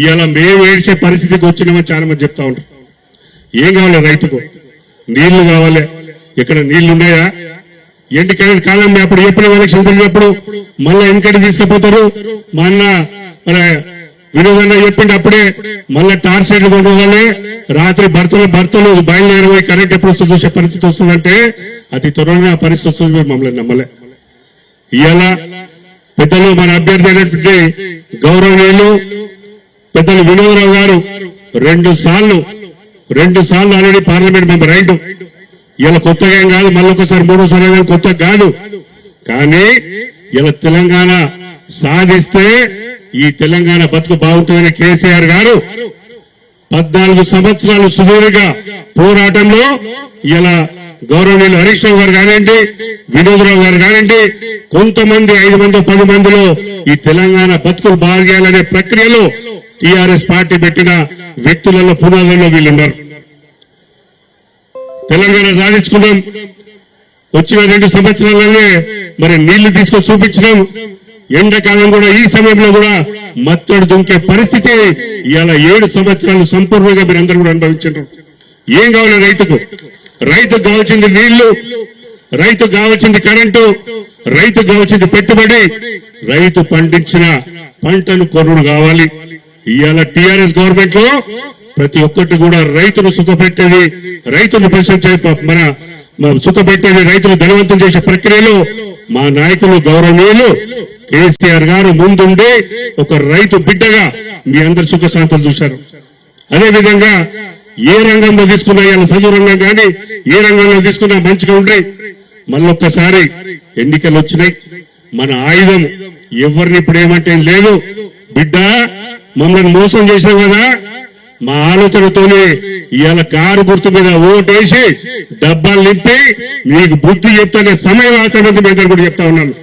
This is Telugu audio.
ఇవాళ మేము ఏడ్చే పరిస్థితికి వచ్చినామని చాలా మంది చెప్తా ఉంటారు. ఏం కావాలి రైతుకు? నీళ్ళు కావాలి. ఇక్కడ నీళ్ళు ఉన్నాయా? ఎండికాయలు కాలం అప్పుడు ఎప్పుడు ఎలక్షన్ జరిగినప్పుడు మళ్ళీ వెనకటి తీసుకుపోతారు. మళ్ళా మన వినోదన్న చెప్పిండి అప్పుడే మళ్ళా టార్ సైడ్లు కొనుక్కోవాలి రాత్రి భర్తలు భర్తలు బయలుదేరి పోయి కరెంట్ ఎప్పుడు వస్తుంది చూసే పరిస్థితి వస్తుందంటే అతి త్వరగా పరిస్థితి వస్తుంది మమ్మల్ని నమ్మలే. ఇవాళ పెద్దలు మన అభ్యర్థి అయినటువంటి గౌరవనీయులు పెద్దలు వినోదరావు గారు రెండు సార్లు రెండు సార్లు ఆల్రెడీ పార్లమెంట్ మెంబర్ రైట్. ఇలా కొత్తగా ఏం కాదు మళ్ళీ ఒకసారి మూడోసారి కొత్త కాదు కానీ ఇలా తెలంగాణ సాధిస్తే ఈ తెలంగాణ బతుకు బాగుంటుందని కేసీఆర్ గారు పద్నాలుగు సంవత్సరాలు సుదీర్ఘ పోరాటంలో ఇలా గౌరవనీయులు హరీష్ రావు గారు కానివ్వండి వినోదరావు గారు కానివ్వండి కొంతమంది ఐదు మంది పది మందిలో ఈ తెలంగాణ బతుకులు బాగేయాలనే ప్రక్రియలో టిఆర్ఎస్ పార్టీ పెట్టిన వ్యక్తులలో పునాదుల్లో వీళ్ళున్నారు. తెలంగాణ సాధించుకున్నాం వచ్చిన రెండు సంవత్సరాలనే మరి నీళ్ళు తీసుకొని చూపించినాం. ఎండాకాలం కూడా ఈ సమయంలో కూడా మత్తడు దుంకే పరిస్థితి ఇవాళ ఏడు సంవత్సరాలు సంపూర్ణంగా మీరు అందరూ కూడా అనుభవించారు ఏం కావాలి రైతుకు? రైతుకు కావాల్సింది నీళ్ళు రైతుకు కావాల్సింది కరెంటు రైతుకు కావాల్సింది పెట్టుబడి. రైతు పండించిన పంటను కొనుడు కావాలి. ఇవాళ టిఆర్ఎస్ గవర్నమెంట్లో ప్రతి ఒక్కటి కూడా రైతులు సుఖపెట్టేది రైతులు ప్రశ్నించే మన సుఖపెట్టేది రైతులు ధనవంతం చేసే ప్రక్రియలో మా నాయకులు గౌరవనీయులు కేసీఆర్ గారు ముందుండి ఒక రైతు బిడ్డగా మీ అందరి సుఖ చూశారు. అదే విధంగా ఏ రంగంలో తీసుకున్నా ఇవాళ చదువు రంగం కానీ ఏ రంగంలో తీసుకున్నా మంచిగా ఉండే మళ్ళొక్కసారి ఎన్నికలు వచ్చినాయి. మన ఆయుధం ఎవరిని ఇప్పుడు ఏమంటే లేదు బిడ్డ మమ్మల్ని మోసం చేసావు కదా? మా ఆలోచనతోనే ఇవాళ కారు గుర్తు మీద ఓటేసి డబ్బాలు నింపి మీకు బుద్ధి చెప్తానే సమయం ఆచరణ మీ కూడా చెప్తా ఉన్నాను.